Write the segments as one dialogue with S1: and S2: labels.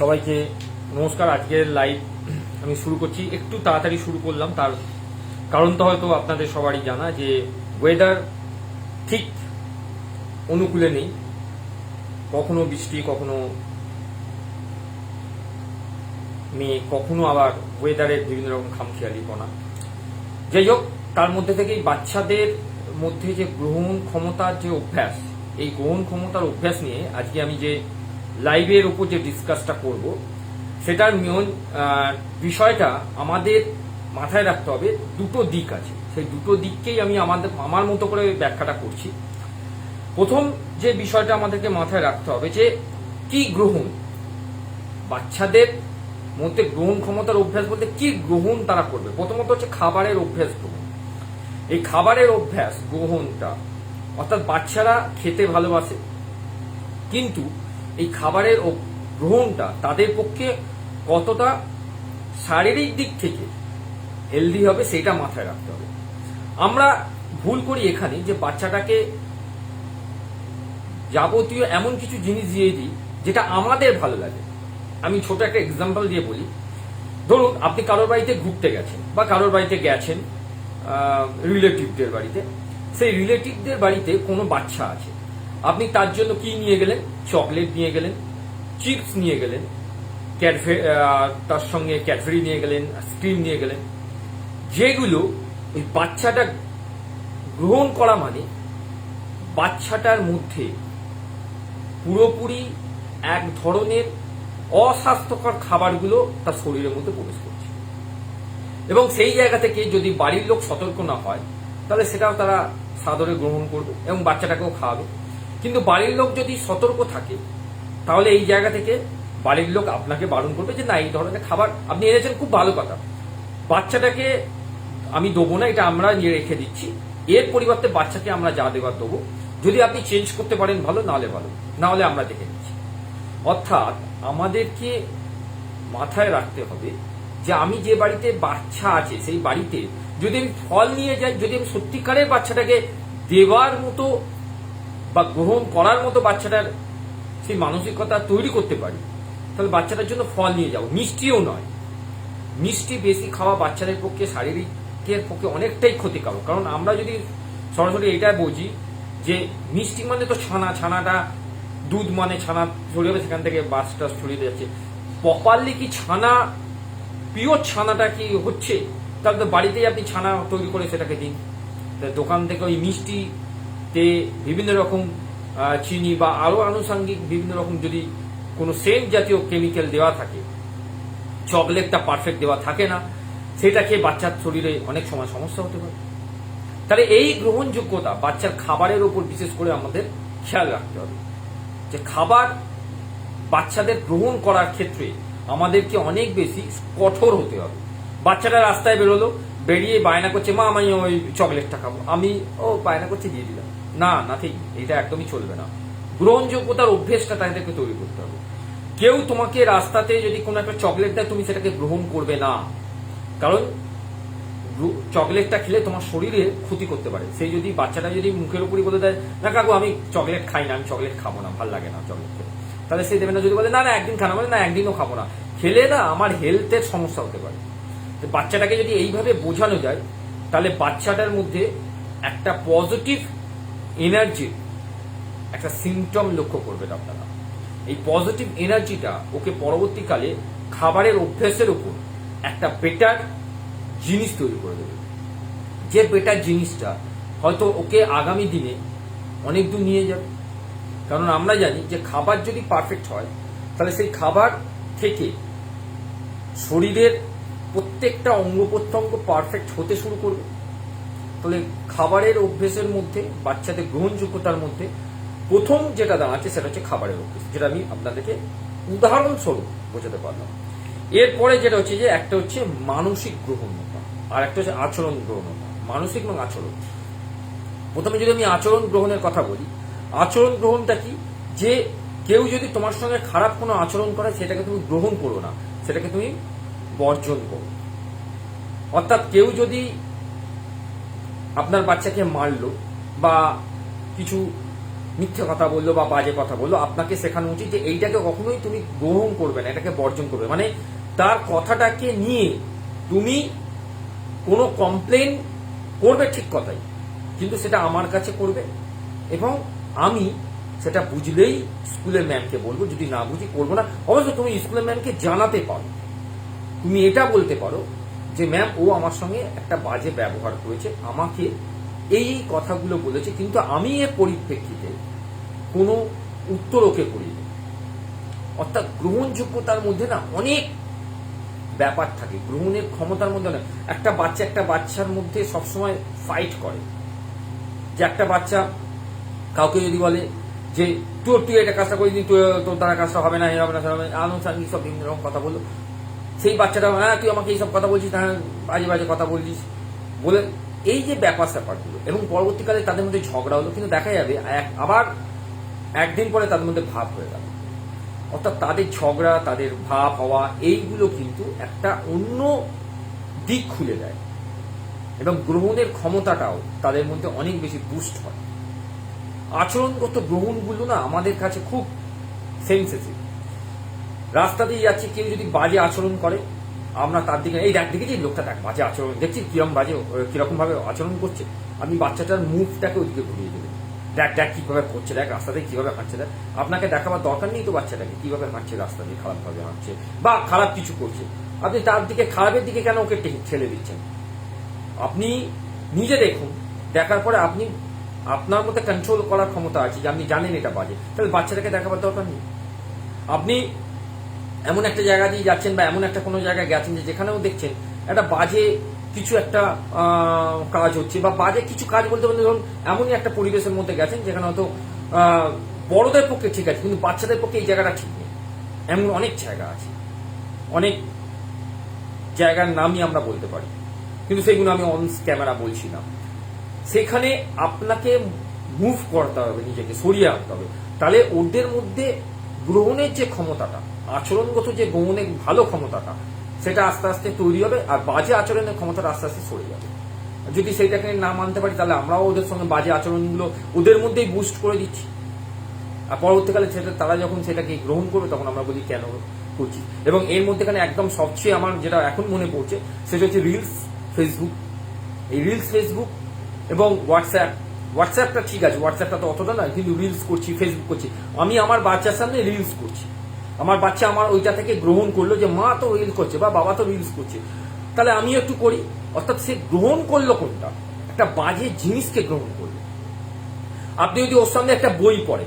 S1: সবাইকে নমস্কার, আজকের লাইভ আমি শুরু করছি। একটু তাড়াতাড়ি শুরু করলাম, তার কারণটা হয়তো আপনাদের সবারই জানা যে ওয়েদার ঠিক অনুকূলে নেই। কখনো বৃষ্টি, কখনো মেয়ে কখনো আবার ওয়েদারের বিভিন্ন রকম খামখেয়ালিপনা। যাই হোক, তার মধ্যে থেকেই বাচ্চাদের মধ্যে যে গ্রহণ ক্ষমতার যে অভ্যাস, এই গ্রহণ ক্ষমতার অভ্যাস নিয়ে আজকে আমি যে লাইভের উপর যে ডিসকাসটা করব, সেটার মেন বিষয়টা আমাদের মাথায় রাখতে হবে, দুটো দিক আছে। সেই দুটো দিককেই আমি আমাদের, আমার মতো করে ব্যাখ্যাটা করছি। প্রথম যে বিষয়টা আমাদেরকে মাথায় রাখতে হবে যে, কি গ্রহণ? বাচ্চাদের মধ্যে গ্রহণ ক্ষমতার অভ্যাস বলতে কি গ্রহণ তারা করবে? প্রথমত হচ্ছে খাবারের অভ্যাস গ্রহণ। এই খাবারের অভ্যাস, গ্রহণটা, অর্থাৎ বাচ্চারা খেতে ভালোবাসে, কিন্তু এই খাবারের গ্রহণটা তাদের পক্ষে কতটা শারীরিক দিক থেকে হেলদি হবে সেটা মাথায় রাখতে হবে। আমরা ভুল করি এখানে যে বাচ্চাটাকে যাবতীয় এমন কিছু জিনিস দিয়ে দিই যেটা আমাদের ভালো লাগে। আমি ছোট একটা এক্সাম্পল দিয়ে বলি। ধরুন, আপনি কারোর বাড়িতে ঘুরতে গেছেন বা কারোর বাড়িতে গেছেন রিলেটিভদের বাড়িতে। সেই রিলেটিভদের বাড়িতে কোনো বাচ্চা আছে। আপনি তার জন্য কি নিয়ে গেলেন? চকলেট নিয়ে গেলেন, চিপস নিয়ে গেলেন ক্যাডভে তার সঙ্গে ক্যাডবেরি নিয়ে গেলেন স্ক্রিম নিয়ে গেলেন। যেগুলো ওই বাচ্চাটা গ্রহণ করা মানে বাচ্চাটার মধ্যে পুরোপুরি এক ধরনের অস্বাস্থ্যকর খাবারগুলো তার শরীরের মধ্যে প্রবেশ করছে। এবং সেই জায়গা থেকে যদি বাড়ির লোক সতর্ক না হয়, তাহলে সেটাও তারা সাদরে গ্রহণ করবে এবং বাচ্চাটাকেও খাওয়াবে। কিন্তু বাড়ির লোক যদি সতর্ক থাকে, তাহলে এই জায়গা থেকে বাড়ির লোক আপনাকে বারণ করবে যে, না, এই ধরনের খাবার আপনি এনেছেন, খুব ভালো কথা। বাচ্চাটাকে আমি দেবো না, এটা আমরা নিয়ে রেখে দিচ্ছি। এর পরিবর্তে বাচ্চাকে আমরা যা দেবার দেবো। যদি আপনি চেঞ্জ করতে পারেন ভালো, নাহলে ভালো। নাহলে আমরা দেখে নিচ্ছি। অর্থাৎ আমাদেরকে মাথায় রাখতে হবে যে, আমি যে বাড়িতে বাচ্চা আছে, সেই বাড়িতে যদি আমি ফল নিয়ে যাই, যদি আমি সত্যিকারের বাচ্চাটাকে দেওয়ার মতো বা গ্রহণ করার মতো বাচ্চাটার সেই মানসিকতা তৈরি করতে পারি। তাহলে বাচ্চাটার জন্য ফল নিয়ে যাব। মিষ্টিও নয়। মিষ্টি বেশি খাওয়া বাচ্চাদের পক্ষে, শারীরিকের পক্ষে অনেকটাই ক্ষতিকারক। কারণ আমরা যদি সরাসরি এটা বুঝি যে মিষ্টি মানে তো ছানা, ছানাটা দুধ মানে ছানা ছড়িয়ে সেখান থেকে বাসটা ছড়িয়ে যাচ্ছে। প্রপারলি কি ছানা, পিওর ছানাটা কি হচ্ছে? তাহলে তো বাড়িতেই আপনি ছানা তৈরি করে সেটাকে দিন। দোকান থেকে ওই মিষ্টিতে বিভিন্ন রকম চিনি বা আরও আনুষঙ্গিক বিভিন্ন রকম যদি কোনো সেন্ট জাতীয় কেমিক্যাল দেওয়া থাকে চকলেটটা পারফেক্ট দেওয়া থাকে না সেটা খেয়ে বাচ্চার শরীরে অনেক সময় সমস্যা হতে পারে। তাহলে এই গ্রহণযোগ্যতা বাচ্চার খাবারের উপর বিশেষ করে আমাদের খেয়াল রাখতে হবে যে খাবার বাচ্চাদের গ্রহণ করার ক্ষেত্রে আমাদেরকে অনেক বেশি কঠোর হতে হবে। বাচ্চাটা রাস্তায় বেরোলো, বেরিয়ে বায়না করছে, মা, আমি ওই চকলেটটা খাব। আমি, ও, বায়না করছে, দিয়ে দিলাম। না না ঠিক এটা একদমই চলবে না। গ্রহণযোগ্যতার অভ্যেসটা তাদেরকে তৈরি করতে হবে। কেউ তোমাকে রাস্তাতে যদি কোনো একটা চকলেট দেয়, তুমি সেটাকে গ্রহণ করবে না। কারণ চকলেটটা খেলে তোমার শরীরে ক্ষতি করতে পারে। সেই যদি, বাচ্চাটা যদি মুখের উপরই বলে দেয়, না কাকু, আমি চকলেট খাই না, আমি চকলেট খাব না, ভালো লাগে না চকলেট খেতে। তাহলে সে দেবে না। যদি বলে, না না, একদিন খানা। বলে, না, একদিনও খাব না। খেলে না, আমার হেলথের সমস্যা হতে পারে। বাচ্চাটাকে যদি এইভাবে বোঝানো যায়, তাহলে বাচ্চাটার মধ্যে একটা পজিটিভ এনার্জি একটা সিমটম লক্ষ্য করবেন আপনারা। এই পজিটিভ এনার্জিটা ওকে পরবর্তীকালে খাবারের অভ্যাসের উপর একটা বেটার জিনিস তৈরি করে দেবে। যে বেটার জিনিসটা হয়তো ওকে আগামী দিনে অনেক দূর নিয়ে যাবে। কারণ আমরা জানি যে খাবার যদি পারফেক্ট হয়, তাহলে সেই খাবার থেকে শরীরের প্রত্যেকটা অঙ্গ প্রত্যঙ্গ পারফেক্ট হতে শুরু করবে। তাহলে খাবারের অভ্যেসের মধ্যে, বাচ্চাদের গ্রহণযোগ্যতার মধ্যে প্রথম যেটা দাঁড়াচ্ছে সেটা হচ্ছে খাবারের অভ্যেস, যেটা আমি আপনাদেরকে উদাহরণস্বরূপ বোঝাতে পারলাম। এরপরে যেটা হচ্ছে যে একটা হচ্ছে মানসিক গ্রহণতা আর একটা হচ্ছে আচরণ গ্রহণতা মানসিক এবং আচরণ। প্রথমে যদি আমি আচরণ গ্রহণের কথা বলি, আচরণ গ্রহণটা কি? যে কেউ যদি তোমার সঙ্গে খারাপ কোনো আচরণ করে, সেটাকে তুমি গ্রহণ করো না, সেটাকে তুমি বর্জন করো। অর্থাৎ কেউ যদি আপনার বাচ্চাকে মারলো বা কিছু মিথ্যে কথা বলল বা বাজে কথা বলল, আপনাকে শেখানো উচিত যে এইটাকে কখনোই তুমি গ্রহণ করবে না, এটাকে বর্জন করবে মানে তার কথাটাকে নিয়ে তুমি কোনো কমপ্লেন করবে ঠিক কথাই, কিন্তু সেটা আমার কাছে করবে এবং আমি সেটা বুঝলেই স্কুলের ম্যামকে বলব, যদি না বুঝি করব না। অবশ্য তুমি স্কুলের ম্যামকে জানাতে পারো। তুমি এটা বলতে পারো যে ম্যাম ও আমার সঙ্গে একটা বাজে ব্যবহার করেছে। আমাকে এই কথাগুলো বলেছে, কিন্তু আমি এর পরিপ্রেক্ষিতে কোনো উত্তর ওকে করিনি। অর্থাৎ গ্রহণযোগ্যতার মধ্যে না অনেক ব্যাপার থাকে। গ্রহণের ক্ষমতার মধ্যে না, একটা বাচ্চা একটা বাচ্চার মধ্যে সবসময় ফাইট করে। যে একটা বাচ্চা কাউকে যদি বলে যে, তোর, তুই এটা কাজটা করে দিন তোর দ্বারা কাজটা হবে না এই হবে না হবে আনুষ্ঠানিক সব বিভিন্ন রকম কথা বলল। সেই বাচ্চাটা হ্যাঁ তুই আমাকে এইসব কথা বলছিস হ্যাঁ বাজে বাজে কথা বলছিস। বলে এই যে ব্যাপার স্যাপারগুলো, এবং পরবর্তীকালে তাদের মধ্যে ঝগড়া হলো, কিন্তু দেখা যাবে আবার একদিন পরে তাদের মধ্যে ভাব হয়ে গেল। অর্থাৎ তাদের ঝগড়া, তাদের ভাব হওয়া, এইগুলো কিন্তু একটা অন্য দিক খুলে দেয়। এবং গ্রহণের ক্ষমতাটাও তাদের মধ্যে অনেক বেশি বুস্ট হয়। আচরণগত গ্রহণগুলো না আমাদের কাছে খুব সেন্সিটিভ রাস্তা দিয়ে যাচ্ছি, কেউ যদি বাজে আচরণ করে, আমরা তার দিকে, এই দেখ দেখেছি লোকটা দেখ, বাজে আচরণ দেখছি কিরম বাজে কীরকম ভাবে আচরণ করছে? আপনি বাচ্চাটার মুখটাকে ওইদিকে ঘুরিয়ে দেবেন দেখ দেখ কীভাবে করছে, দেখ রাস্তা দিয়ে কীভাবে হাঁটছে, দেখ। আপনাকে দেখাবার দরকার নেই তো বাচ্চাটাকে, কীভাবে হাঁটছে, রাস্তা দিয়ে খারাপ ভাবে হাঁটছে, বা খারাপ কিছু করছে। আপনি তার দিকে, খারাপের দিকে কেন ওকে ঠেলে দিচ্ছেন? আপনি নিজে দেখুন, দেখার পরে আপনি, আপনার মধ্যে কন্ট্রোল করার ক্ষমতা আছে যে আপনি জানেন এটা বাজে। তাহলে বাচ্চাটাকে দেখাবার দরকার নেই। আপনি এমন একটা জায়গা দিয়ে যাচ্ছেন বা এমন একটা কোনো জায়গায় গেছেন যে যেখানেও দেখছেন একটা বাজে কিছু একটা কাজ হচ্ছে বা বাজে কিছু কাজ বলতে বলতে ধরুন এমনই একটা পরিবেশের মধ্যে গেছেন যেখানে হয়তো বড়দের পক্ষে ঠিক আছে, কিন্তু বাচ্চাদের পক্ষে এই জায়গাটা ঠিক নেই। এমন অনেক জায়গা আছে। অনেক জায়গার নামই আমরা বলতে পারি। কিন্তু সেগুলো আমি অন ক্যামেরা বলছি না। সেখানে আপনাকে মুভ করতে হবে, নিজেকে সরিয়ে আনতে হবে। তাহলে ওদের মধ্যে গ্রহণের যে ক্ষমতাটা আচরণগত যে গ্রহণের ভালো ক্ষমতাটা, সেটা আস্তে আস্তে তৈরি হবে আর বাজে আচরণের ক্ষমতাটা আস্তে আস্তে সরে যাবে। যদি সেইটাকে না মানতে পারি, তাহলে আমরাও ওদের সঙ্গে বাজে আচরণগুলো ওদের মধ্যেই বুস্ট করে দিচ্ছি। আর পরবর্তীকালে সেটা, তারা যখন সেটাকে গ্রহণ করবে, তখন আমরা বলি, কেন করছি এবং এর মধ্যেখানে একদম সবচেয়ে আমার যেটা এখন মনে পড়ছে, সেটা হচ্ছে রিলস ফেসবুক এই রিলস ফেসবুক এবং হোয়াটসঅ্যাপ হোয়াটসঅ্যাপটা ঠিক আছে হোয়াটসঅ্যাপটা তো অতটা নয়, কিন্তু রিলস করছি ফেসবুক করছি। আমি আমার বাচ্চার সামনে রিলস করছি। আমার বাচ্চা আমার ওইটা থেকে গ্রহণ করল যে মা তো রিলস করছে বা বাবা তো রিলস করছে। তাহলে আমি একটু করি। অর্থাৎ সে গ্রহণ করল কোনটা? একটা বাজে জিনিসকে গ্রহণ করল। আপনি যদি ওর সামনে একটা বই পড়েন,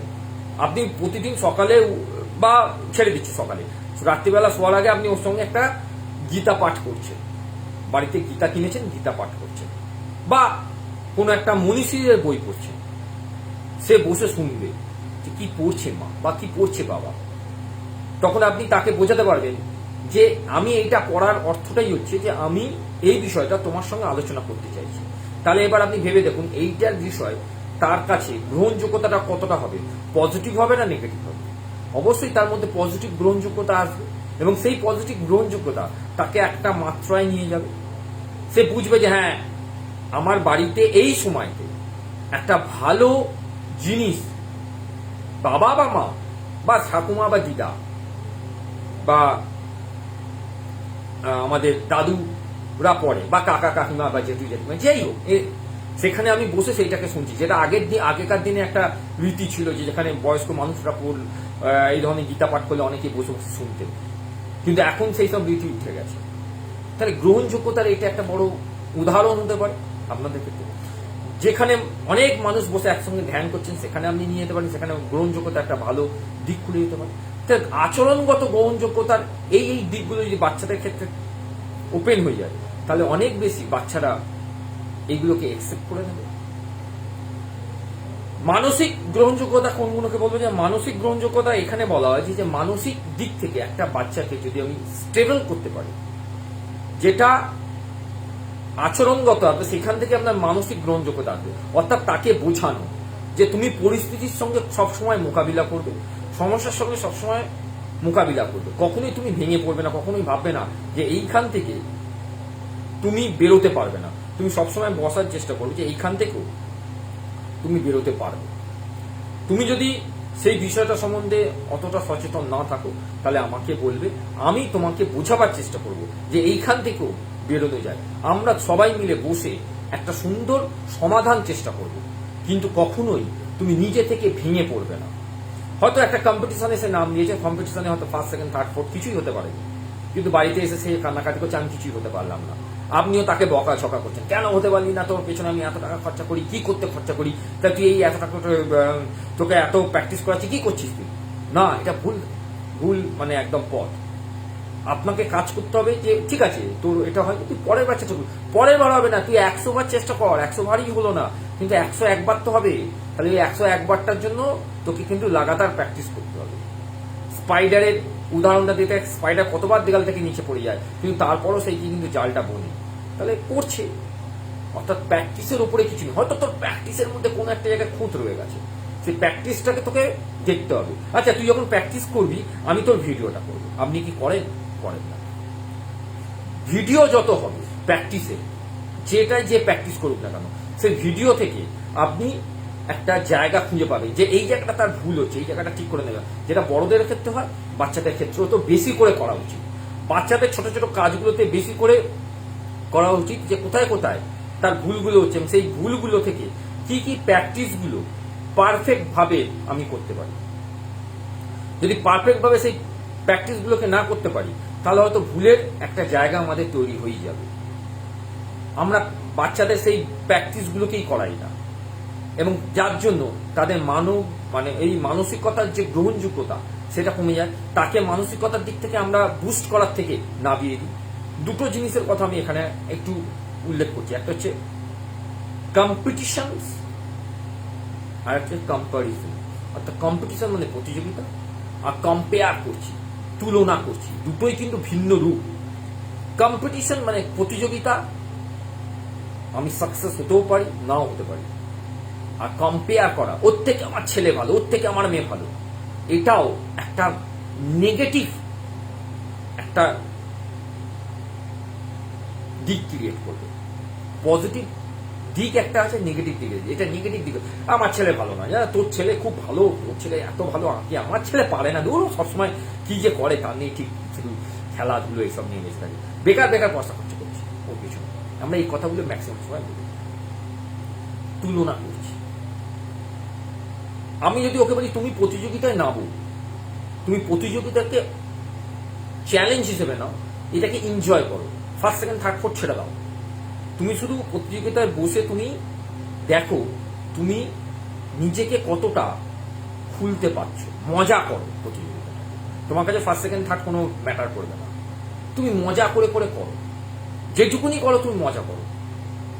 S1: আপনি প্রতিদিন সকালে বা ছেড়ে দিচ্ছি সকালে, রাত্রিবেলা শোয়ার আগে আপনি ওর সঙ্গে একটা গীতা পাঠ করছেন। বাড়িতে গীতা কিনেছেন, গীতা পাঠ করছেন। বা কোনো একটা মনীষীদের বই পড়ছেন। সে বসে শুনবে যে কি পড়ছে মা বা কি পড়ছে বাবা। তখন আপনি তাকে বোঝাতে পারবেন যে আমি এইটা করার অর্থটাই হচ্ছে যে আমি এই বিষয়টা তোমার সঙ্গে আলোচনা করতে চাইছি। তাহলে এবার আপনি ভেবে দেখুন, এইটার বিষয় তার কাছে গ্রহণযোগ্যতাটা কতটা হবে? পজিটিভ হবে না নেগেটিভ হবে? অবশ্যই তার মধ্যে পজিটিভ গ্রহণযোগ্যতা আসবে এবং সেই পজিটিভ গ্রহণযোগ্যতা তাকে একটা মাত্রায় নিয়ে যাবে। সে বুঝবে যে হ্যাঁ আমার বাড়িতে এই সময়তে একটা ভালো জিনিস বাবা বা মা বা ঠাকুমা বা দিদা বা আমাদের দাদুরা পড়ে, বা কাকা, কাকিমা, বা জেঠু, জেঠিমা, যাই হোক সেখানে আমি বসে সেইটাকে শুনছি। যেটা আগের দিন, আগেকার দিনে একটা রীতি ছিল যে যেখানে বয়স্ক মানুষরা পড় এই ধরনের গীতা পাঠ করলে অনেকে বসে বসে শুনতেন কিন্তু এখন সেই সব রীতি উঠে গেছে। তাহলে গ্রহণযোগ্যতার এটা একটা বড় উদাহরণ হতে পারে আপনাদের ক্ষেত্রে। যেখানে অনেক মানুষ বসে একসঙ্গে ধ্যান করছেন, সেখানে আপনি নিয়ে যেতে পারেন, সেখানে গ্রহণযোগ্যতা একটা ভালো দিক খুলে যেতে পারে। আচরণগত গ্রহণযোগ্যতার এই এই দিকগুলো যদি বাচ্চাদের ক্ষেত্রে ওপেন হয়ে যায়, তাহলে অনেক বেশি বাচ্চারা এইগুলোকে একসেপ্ট করে নেবে। মানসিক গ্রহণযোগ্যতা কোনগুলোকে বলব? যে মানসিক গ্রহণযোগ্যতা এখানে বলা হয়েছে যে মানসিক দিক থেকে একটা বাচ্চাকে যদি আমি স্টেবল করতে পারি, যেটা আচরণগত আসবে সেখান থেকে আপনার মানসিক গ্রহণযোগ্যতা আসবে, অর্থাৎ তাকে বোঝানো যে তুমি পরিস্থিতির সঙ্গে সবসময় মোকাবিলা করবে। সমস্যার সঙ্গে সবসময় মোকাবিলা করবে। কখনোই তুমি ভেঙে পড়বে না, কখনোই ভাববে না যে এইখান থেকে তুমি বেরোতে পারবে না। তুমি সবসময় বসার চেষ্টা করবে যে এইখান থেকেও তুমি বেরোতে পারবে। তুমি যদি সেই বিষয়টা সম্বন্ধে অতটা সচেতন না থাকো, তাহলে আমাকে বলবে, আমি তোমাকে বোঝাবার চেষ্টা করব যে এইখান থেকেও বেরোতে যায়। আমরা সবাই মিলে বসে একটা সুন্দর সমাধান চেষ্টা করব। কিন্তু কখনোই তুমি নিজে থেকে ভেঙে পড়বে না। হয়তো একটা কম্পিটিশনে সে নাম নিয়েছে কম্পিটিশনে হয়তো ফার্স্ট সেকেন্ড থার্ড ফোর্থ কিছুই হতে পারে। কিন্তু বাড়িতে এসে সে কান্নাকাটি করছে, আমি কিছুই হতে পারলাম না। আপনিও তাকে বকা ছকা করছেন। কেন হতে পারলি না তোর পেছনে? আমি এত টাকা খরচা করি, কি করতে খরচা করি? তা তুই এই এত টাকা তোকে এত প্র্যাকটিস করাচ্ছি, কি করছিস তুই? না, এটা ভুল ভুল মানে একদম পথ। আপনাকে কাজ করতে হবে যে, ঠিক আছে তোর এটা হয়, তুই পরের বার চেষ্টা করবি পরের বার হবে না, তুই একশো বার চেষ্টা কর, একশো বারই হলো না। কিন্তু একশো একবার তো হবে। তাহলে ওই একশো একবারটার জন্য তোকে কিন্তু লাগাতার প্র্যাকটিস করতে হবে। স্পাইডারের উদাহরণটা দিতে স্পাইডার কতবার দেগাল থেকে নিচে পড়ে যায়, কিন্তু তারপরও সেই কিন্তু জালটা বোনে। তাহলে করছে। অর্থাৎ প্র্যাকটিসের উপরে কিছু নেই। হয়তো তোর প্র্যাকটিসের মধ্যে কোনো একটা জায়গায় খুঁত রয়ে গেছে। সেই প্র্যাকটিসটাকে তোকে দেখতে হবে। আচ্ছা তুই যখন প্র্যাকটিস করবি, আমি তোর ভিডিওটা করব। আপনি কি করেন? করেন না। ভিডিও যত হবে প্র্যাকটিসে যেটাই যে প্র্যাকটিস করুক না কেন, সেই ভিডিও থেকে আপনি একটা জায়গা খুঁজে পাবে যে এই জায়গাটা তার ভুল হচ্ছে, এই জায়গাটা ঠিক করে নেবে। যেটা বড়দের ক্ষেত্রে হয়, বাচ্চাদের ক্ষেত্রেও তো বেশি করে করা উচিত। বাচ্চাদের ছোট ছোট কাজগুলোতে বেশি করে করা উচিত যে কোথায় কোথায় তার ভুলগুলো হচ্ছে সেই ভুলগুলো থেকে কি কি প্র্যাকটিসগুলো পারফেক্ট ভাবে আমি করতে পারি। যদি পারফেক্ট ভাবে সেই প্র্যাকটিসগুলোকে না করতে পারি তাহলে হয়তো ভুলের একটা জায়গা আমাদের তৈরি হয়ে যাবে। আমরা বাচ্চাদের সেই প্র্যাকটিসগুলোকেই করাই না। এবং যার জন্য তাদের মানব মানে এই মানসিকতার যে গ্রহণযোগ্যতা, সেটা কমে যায়। তাকে মানসিকতার দিক থেকে আমরা বুস্ট করার থেকে নামিয়ে দিই। দুটো জিনিসের কথা আমি এখানে একটু উল্লেখ করছি। একটা হচ্ছে কম্পিটিশন আর একটা কম্পারিজন অর্থাৎ কম্পিটিশন মানে প্রতিযোগিতা। আর কম্পেয়ার করছি। তুলনা করছি। দুটোই কিন্তু ভিন্ন রূপ। কম্পিটিশন মানে প্রতিযোগিতা। আমি সাকসেস হতেও পারি, নাও হতে পারি। আর কম্পেয়ার করা, ওর থেকে আমার ছেলে ভালো, ওর থেকে আমার মেয়ে ভালো। এটাও একটা নেগেটিভ একটা দিক ক্রিয়েট করবে। পজিটিভ দিক একটা আছে নেগেটিভ দিক। এটা নেগেটিভ দিক। আমার ছেলে ভালো না জানা? তোর ছেলে খুব ভালো, তোর ছেলে এত ভালো আঁকি, আমার ছেলে পারে না। দূর সবসময় কি যে করে তার নিয়ে ঠিক, শুধু খেলাধুলো এইসব নিয়ে বেঁচে থাকে। বেকার বেকার পয়সা খরচ করছি, ওর পিছনে। আমরা এই কথাগুলো ম্যাক্সিমাম সময় বলি। তুলনা করছি। আমি যদি ওকে বলি, তুমি প্রতিযোগিতায় নামো। তুমি প্রতিযোগিতাকে চ্যালেঞ্জ হিসেবে নাও। এটাকে এনজয় করো। ফার্স্ট সেকেন্ড থার্ড ফোর্থ ছেড়ে দাও। তুমি শুধু প্রতিযোগিতায় বসে তুমি দেখো, তুমি নিজেকে কতটা খুলতে পারছ। মজা করো প্রতিযোগিতা তোমার কাছে ফার্স্ট সেকেন্ড থার্ড কোনো ম্যাটার করবে না। তুমি মজা করে করে করো। যেটুকুনি করো, তুমি মজা করো।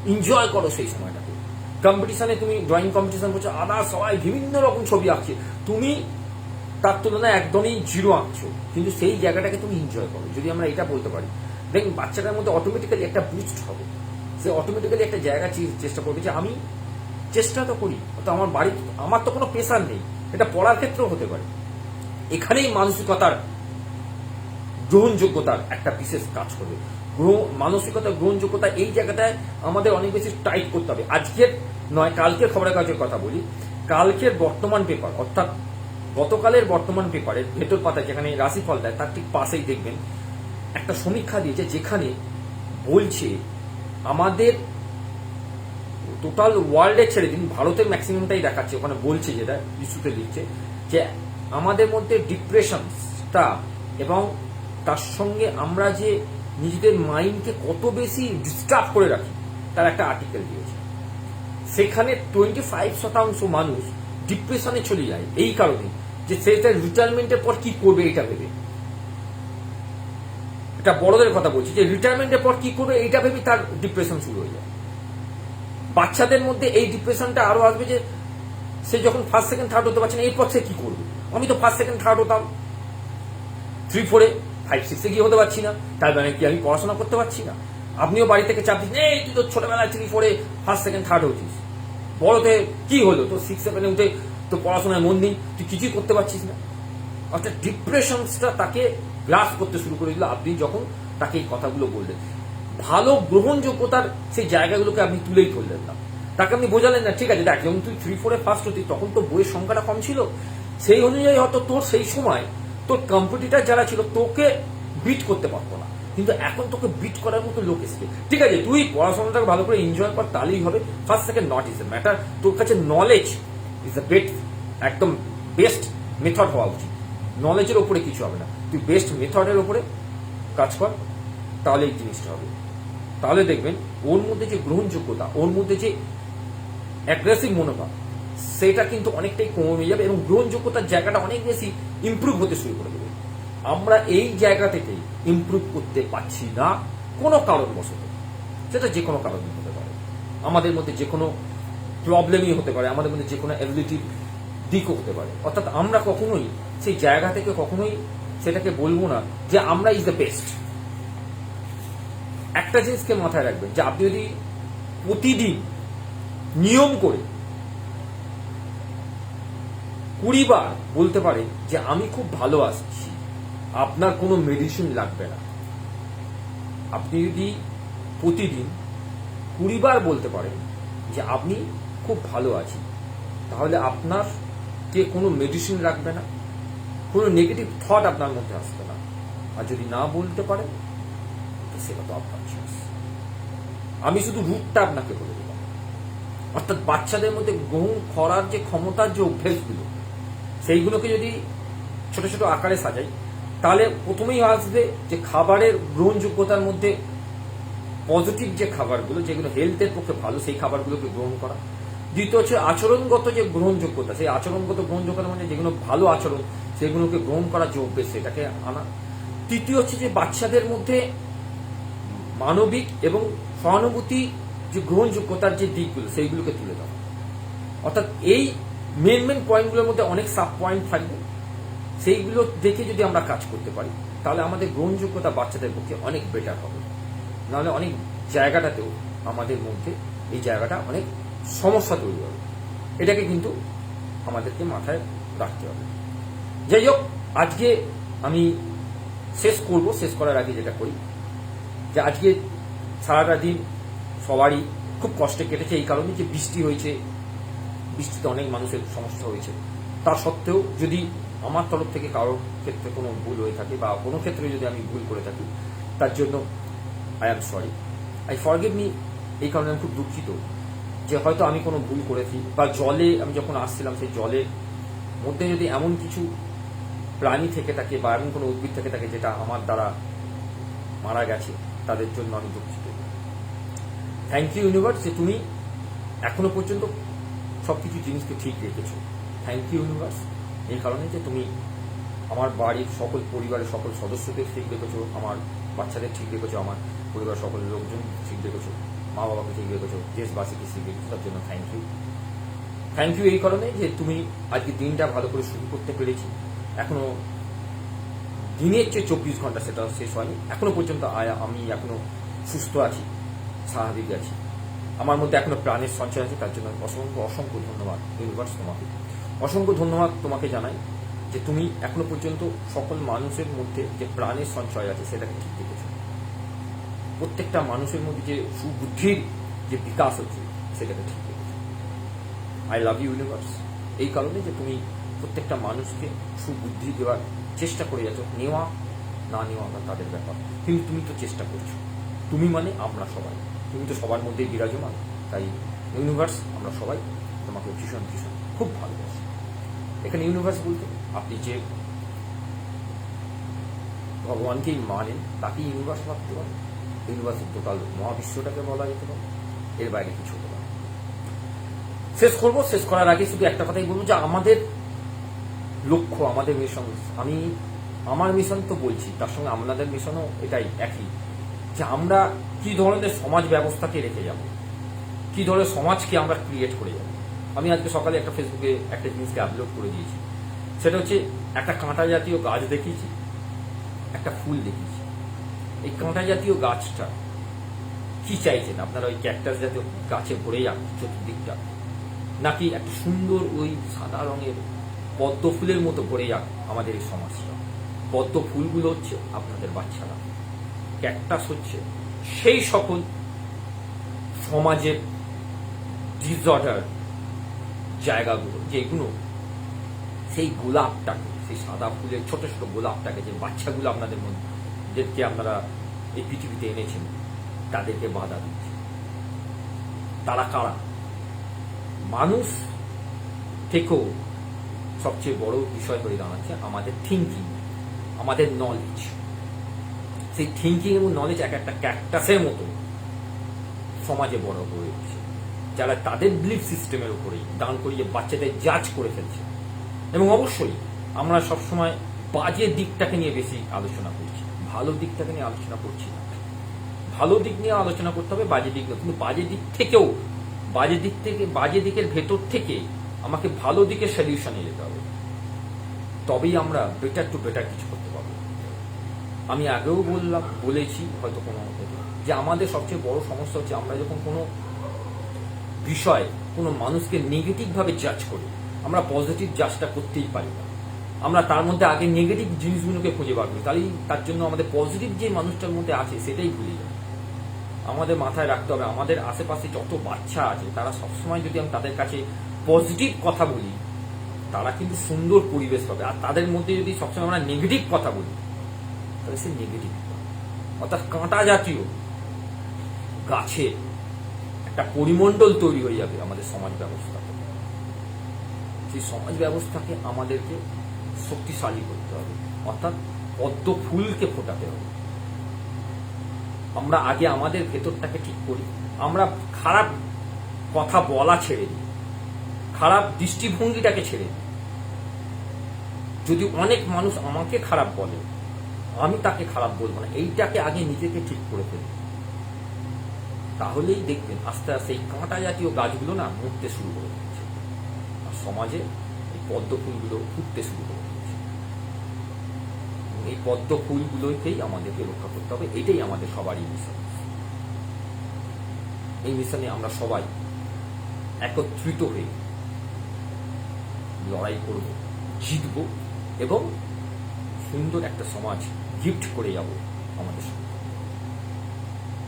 S1: এনজয় করো সেই সময়টাকে। কম্পিটিশনে তুমি ড্রয়িং কম্পিটিশন করছ আদার সবাই বিভিন্ন রকম ছবি আঁকছে। তুমি তার তুলনায় একদমই জিরো আঁকছো। কিন্তু সেই জায়গাটাকে তুমি এনজয় করো। যদি আমরা এটা বলতে পারি, দেখুন, বাচ্চাটার মধ্যে অটোমেটিক্যালি একটা বুস্ট হবে। সে অটোমেটিক্যালি একটা জায়গা চেষ্টা করবে যে আমি চেষ্টা তো করি তো আমার বাড়ি, আমার তো কোনো প্রেশার নেই, এটা পড়ার ক্ষেত্রেও হতে পারে। এখানেই মানসিকতার গ্রহণযোগ্যতার একটা বিশেষ কাজ করবে। মানসিকতা, গ্রহণযোগ্যতা এই জায়গাটায় আমাদের অনেক বেশি টাইট করতে হবে। আজকের নয়, কালকের খবরের কাগজের কথা বলি। কালকের বর্তমান পেপার অর্থাৎ গতকালের বর্তমান পেপারের ভেতর পাতায় যেখানে রাশিফল দেয়, তার ঠিক পাশেই দেখবেন একটা সমীক্ষা দিয়েছে যেখানে বলছে আমাদের টোটাল ওয়ার্ল্ডে ছেড়ে দিন ভারতের ম্যাক্সিমামটাই দেখাচ্ছে, ওখানে বলছে যেটা, ইস্যুতে দিচ্ছে, যে আমাদের মধ্যে ডিপ্রেশনটা এবং তার সঙ্গে আমরা যে নিজেদের মাইন্ডকে কত বেশি ডিস্টার্ব করে রাখি, তার একটা আর্টিকেল দিয়েছে। সেখানে টোয়েন্টি ফাইভ শতাংশ মানুষ ডিপ্রেশনে চলে যায়, এই কারণে, যে সেটা রিটায়ারমেন্টের পর কি করবে এটা ভেবে। এটা বড়দের কথা বলছি যে রিটায়ারমেন্টের পর কি করবে এইটা ভেবে তার ডিপ্রেশন শুরু হয়ে যায়। বাচ্চাদের মধ্যে এই ডিপ্রেশনটা আরও আসবে যে সে যখন ফার্স্ট সেকেন্ড থার্ড হতে পারছে না, এরপর সে কি করবে? আমি তো ফার্স্ট সেকেন্ড থার্ড হতাম। থ্রি ফোরে ফাইভ সিক্সে গিয়ে হতে পারছি না। তার মানে কি আমি পড়াশোনা করতে পারছি না? আপনিও বাড়ি থেকে চাপ দিচ্ছেন, এই, তুই তো ছোটবেলায় থ্রি ফোরে ফার্স্ট সেকেন্ড থার্ড হচ্ছিস। বড়তে কি হলো? তো সিক্স সেভেনে উঠে তো পড়াশোনায় মন নেই, তুই কিছুই করতে পারছিস না। অর্থাৎ ডিপ্রেশনসটা তাকে গ্রাস করতে শুরু করে দিল। আপনি যখন তাকে এই কথাগুলো বললেন, ভালো গ্রহণযোগ্যতার সেই জায়গাগুলোকে আপনি তুলেই ধরলেন না। তাকে আপনি বোঝালেন না, ঠিক আছে, দেখ, যখন তুই থ্রি ফোরে ফার্স্ট হতি, তখন তো বইয়ের সংখ্যাটা কম ছিল। সেই অনুযায়ী হয়তো তোর সেই সময় তোর কম্পিটিটার যারা ছিল, তোকে বিট করতে পারতো না। কিন্তু এখন তোকে বিট করার মতো লোক এসছে। ঠিক আছে, তুই পড়াশোনাটাকে ভালো করে এনজয় কর, তাহলেই হবে। First second not is a matter তোর কাছে নলেজ ইজ দ্য বেট একদম বেস্ট মেথড হওয়া উচিত। নলেজের ওপরে কিছু হবে না। তুই বেস্ট মেথডের ওপরে কাজ কর তাহলে এই জিনিসটা হবে। তাহলে দেখবেন, ওর মধ্যে যে গ্রহণযোগ্যতা, ওর মধ্যে যে অ্যাগ্রেসিভ মনোভাব, সেটা কিন্তু অনেকটাই কমে যাবে এবং গ্রহণযোগ্যতার জায়গাটা অনেক বেশি ইমপ্রুভ হতে শুরু করে দেবে। আমরা এই জায়গা থেকে ইমপ্রুভ করতে পারছি না কোনো কারণবশত। সেটা যে কোনো কারণ হতে পারে। আমাদের মধ্যে যে কোনো প্রবলেমই হতে পারে, আমাদের মধ্যে যে কোনো অ্যাবিলিটির দিকও হতে পারে। অর্থাৎ আমরা কখনোই সেই জায়গা থেকে কখনোই সেটাকে বলব না যে আমরা ইজ দ্য বেস্ট একটা জিনিসকে মাথায় রাখবেন যে আপনি যদি প্রতিদিন নিয়ম করে কুড়ি বার বলতে পারে যে আমি খুব ভালো আসছি আপনার কোনো মেডিসিন লাগবে না। আপনি যদি প্রতিদিন কুড়ি বার বলতে পারেন যে আপনি খুব ভালো আছি, তাহলে আপনার কে কোনো মেডিসিন রাখবে না। কোনো নেগেটিভ থট আপনার মধ্যে আসবে না। আর যদি না বলতে পারেন তো সেটা তো আপনার choice। আমি শুধু রুটটা আপনাকে বলে দিলাম। অর্থাৎ বাচ্চাদের মধ্যে গ্রহণ করার যে ক্ষমতার যে অভ্যেসগুলো, সেইগুলোকে যদি ছোট ছোট আকারে সাজাই, তাহলে প্রথমেই আসবে যে খাবারের গ্রহণযোগ্যতার মধ্যে পজিটিভ যে খাবারগুলো, যেগুলো হেলথের পক্ষে ভালো, সেই খাবারগুলোকে গ্রহণ করা। দ্বিতীয় হচ্ছে আচরণগত যে গ্রহণযোগ্যতা, সেই আচরণগত গ্রহণযোগ্যতা মানে যেগুলো ভালো আচরণ সেগুলোকে গ্রহণ করা যে অভ্যেস সেটাকে আনা। তৃতীয় হচ্ছে যে বাচ্চাদের মধ্যে মানবিক এবং সহানুভূতি যে গ্রহণযোগ্যতার যে দিকগুলো, সেইগুলোকে তুলে দেওয়া অর্থাৎ এই মেন মেন পয়েন্টগুলোর মধ্যে অনেক সাব পয়েন্ট থাকবে। সেইগুলো দেখে যদি আমরা কাজ করতে পারি, তাহলে আমাদের গ্রহণযোগ্যতা বাচ্চাদের পক্ষে অনেক বেটার হবে। নাহলে অনেক জায়গাটাতেও আমাদের মধ্যে এই জায়গাটা অনেক সমস্যা তৈরি হবে। এটাকে কিন্তু আমাদেরকে মাথায় রাখতে হবে। যাই হোক আজকে আমি শেষ করব, শেষ করার আগে যেটা করি, যে আজকে সারাটা দিন সবারই খুব কষ্টে কেটেছে এই কারণে যে বৃষ্টি হয়েছে। বৃষ্টিতে অনেক মানুষের সমস্যা হয়েছে। তা সত্ত্বেও যদি আমার তরফ থেকে কারোর ক্ষেত্রে কোনো ভুল হয়ে থাকে বা কোনো ক্ষেত্রে যদি আমি ভুল করে থাকি, তার জন্য I am sorry I forgive me এই কারণে আমি খুব দুঃখিত যে হয়তো আমি কোনো ভুল করেছি বা জলে আমি যখন আসছিলাম সেই জলের মধ্যে যদি এমন কিছু প্রাণী থেকে থাকে বা এমন কোনো উদ্ভিদ থেকে থাকে যেটা আমার দ্বারা মারা গেছে, তাদের জন্য আমি দুঃখিত। থ্যাংক ইউ ইউনিভার্স যে তুমি এখনও পর্যন্ত সব কিছু জিনিসকে ঠিক রেখেছো। থ্যাংক ইউ ইউনিভার্স এই কারণে যে তুমি আমার বাড়ির সকল পরিবারের সকল সদস্যদের ঠিক রেখেছো, আমার বাচ্চাদের ঠিক রেখেছো, আমার পরিবারের সকল লোকজন ঠিক রেখেছো মা বাবাকে ঠিক রেখেছো, দেশবাসীকে ঠিক রেখেছো, তার জন্য থ্যাংক ইউ থ্যাংক ইউ এই কারণে যে তুমি আজকে দিনটা ভালো করে শুরু করতে পেরেছি। এখনও দিনের যে চব্বিশ ঘণ্টা সেটা শেষ হয়নি। এখনও পর্যন্ত আয়া- আমি এখনও সুস্থ আছি, স্বাভাবিক আছি। আমার মধ্যে এখনও প্রাণের সঞ্চয় আছে, তার জন্য অসংখ্য অসংখ্য ধন্যবাদ ইউনিভার্স তোমাকে। অসংখ্য ধন্যবাদ তোমাকে জানাই যে তুমি এখনও পর্যন্ত সকল মানুষের মধ্যে যে প্রাণের সঞ্চয় আছে সেটাকে ঠিক রেখেছো প্রত্যেকটা মানুষের মধ্যে যে সুবুদ্ধির যে বিকাশ হচ্ছে সেটাকে ঠিক রেখেছো আই লাভ ইউ ইউনিভার্স এই কারণে যে তুমি প্রত্যেকটা মানুষকে সুবুদ্ধি দেওয়ার চেষ্টা করে যাচ্ছ, নেওয়া না নেওয়া না তাদের ব্যাপার। কিন্তু তুমি তো চেষ্টা করছ। তুমি মানে আমরা সবাই। তুমি তো সবার মধ্যেই বিরাজমান। তাই ইউনিভার্স আমরা সবাই তোমাকে ভীষণ ভীষণ, খুব ভালোবাসি। এখানে ইউনিভার্স বলতে আপনি যে ভগবানকেই মানেন, তাকেই ইউনিভার্স ভাবতে পারেন। ইউনিভার্সের টোটাল মহাবিশ্বটাকে বলা যেতে পারে। এর বাইরে কিছু হতে পারে শেষ করব। শেষ করার আগে শুধু একটা কথাই বলব যে আমাদের লক্ষ্য আমাদের মিশন আমি, আমার মিশন তো বলছি, তার সঙ্গে আপনাদের মিশনও এটাই, একই। যে আমরা কি ধরনের সমাজ ব্যবস্থাকে রেখে যাব? কি ধরনের সমাজকে আমরা ক্রিয়েট করে যাব? আমি আজকে সকালে একটা ফেসবুকে একটা জিনিসকে আপলোড করে দিয়েছি। সেটা হচ্ছে একটা কাঁটা জাতীয় গাছ দেখিয়েছি, একটা ফুল দেখিয়েছি। এই কাঁটা জাতীয় গাছটা কি চাইছেন? আপনারা ওই ক্যাকটাস জাতীয় গাছে ভরে যান চতুর্দিকটা। নাকি একটা সুন্দর ওই সাদা রঙের পদ্ম ফুলের মতো ভরে যাক আমাদের এই সমাজটা। পদ্ম ফুলগুলো হচ্ছে আপনাদের বাচ্চারা। ক্যাকটাস হচ্ছে সেই সকল সমাজের ডিসঅর্ডার জায়গাগুলো, যেগুলো সেই গোলাপটাকে, সেই সাদা ফুলের ছোট ছোট গোলাপটাকে যে বাচ্চাগুলো আপনাদের মধ্যে আপনারা এই পৃথিবীতে এনেছেন, তাদেরকে বাধা দিচ্ছে। তারা কারা? মানুষ থেকেও সবচেয়ে বড় বিষয় হয়ে দাঁড়াচ্ছে আমাদের থিঙ্কিং আমাদের নলেজ সেই থিঙ্কিং এবং নলেজ এক একটা ক্যাকটাসের মতো সমাজে বড় হয়ে উঠছে। যারা তাদের বিলিফ সিস্টেমের উপরেই দান করিয়ে বাচ্চাদের জাজ করে ফেলছে। এবং অবশ্যই আমরা সবসময় বাজে দিকটাকে নিয়ে বেশি আলোচনা করছি, ভালো দিকটাকে নিয়ে আলোচনা করছি না। ভালো দিক নিয়ে আলোচনা করতে হবে, বাজে দিক কিন্তু বাজে দিক থেকেও, বাজে দিক থেকে, বাজে দিকের ভেতর থেকে আমাকে ভালো দিকের সলিউশনে যেতে হবে। তবেই আমরা বেটার টু বেটার কিছু করতে পারব। আমি আগেও বললাম, বলেছি হয়তো কোনো যে আমাদের সবচেয়ে বড় সমস্যা হচ্ছে আমরা যখন কোনো বিষয়, কোনো মানুষকে নেগেটিভভাবে জাজ করি, আমরা পজিটিভ জাজটা করতেই পারি না। আমরা তার মধ্যে আগে নেগেটিভ জিনিসগুলোকে খুঁজে বার করি। তাহলেই তার জন্য আমাদের পজিটিভ যে মানুষটার মধ্যে আছে, সেটাই ভুলে যাই। আমাদের মাথায় রাখতে হবে, আমাদের আশেপাশে যত বাচ্চা আছে, তারা সবসময় যদি আমি তাদের কাছে পজিটিভ কথা বলি, তারা কিন্তু সুন্দর পরিবেশ পাবে। আর তাদের মধ্যে যদি সবসময় আমরা নেগেটিভ কথা বলি, তাহলে সে নেগেটিভ অর্থাৎ কাঁটা জাতীয় গাছে একটা পরিমণ্ডল তৈরি হয়ে যাবে আমাদের সমাজ ব্যবস্থাতে সেই সমাজ ব্যবস্থাকে আমাদেরকে শক্তিশালী করতে হবে। অর্থাৎ পদ্ম ফুলকে ফোটাতে হবে। আমরা আগে আমাদের ভেতরটাকে ঠিক করি। আমরা খারাপ কথা বলা ছেড়ে দিই। খারাপ দৃষ্টিভঙ্গিটাকে ছেড়ে যদি অনেক মানুষ আমাকে খারাপ বলে, আমি তাকে খারাপ বলব না। এইটাকে আগে নিজেকে ঠিক করে ফেলি। তাহলেই দেখবেন আস্তে আস্তে এই কাঁটা জাতীয় গাছগুলো না মরতে শুরু করে দিচ্ছে। আর সমাজে এই পদ্ম ফুলগুলো ফুটতে শুরু করে দিচ্ছে। এই পদ্ম ফুলগুলোকেই আমাদেরকে রক্ষা করতে হবে। এটাই আমাদের সবারই মিশন। এই মিশনে আমরা সবাই একত্রিত হয়ে লড়াই করব, জিতব এবং সুন্দর একটা সমাজ গিফট করে যাব আমাদের সঙ্গে।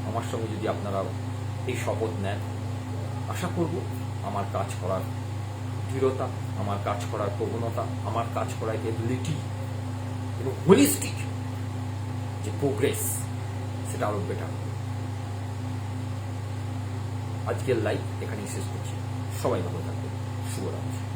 S1: আমার সঙ্গে যদি আপনারা এই শপথ নেন, আশা করব আমার কাজ করার দৃঢ়তা, আমার কাজ করার প্রবণতা, আমার কাজ করার এবিলিটি এবং হোলিস্টিক যে প্রোগ্রেস সেটা আরও বেটার আজকের লাইফ এখানেই শেষ করছি। সবাই ভালো থাকবে শুভরাত্রি।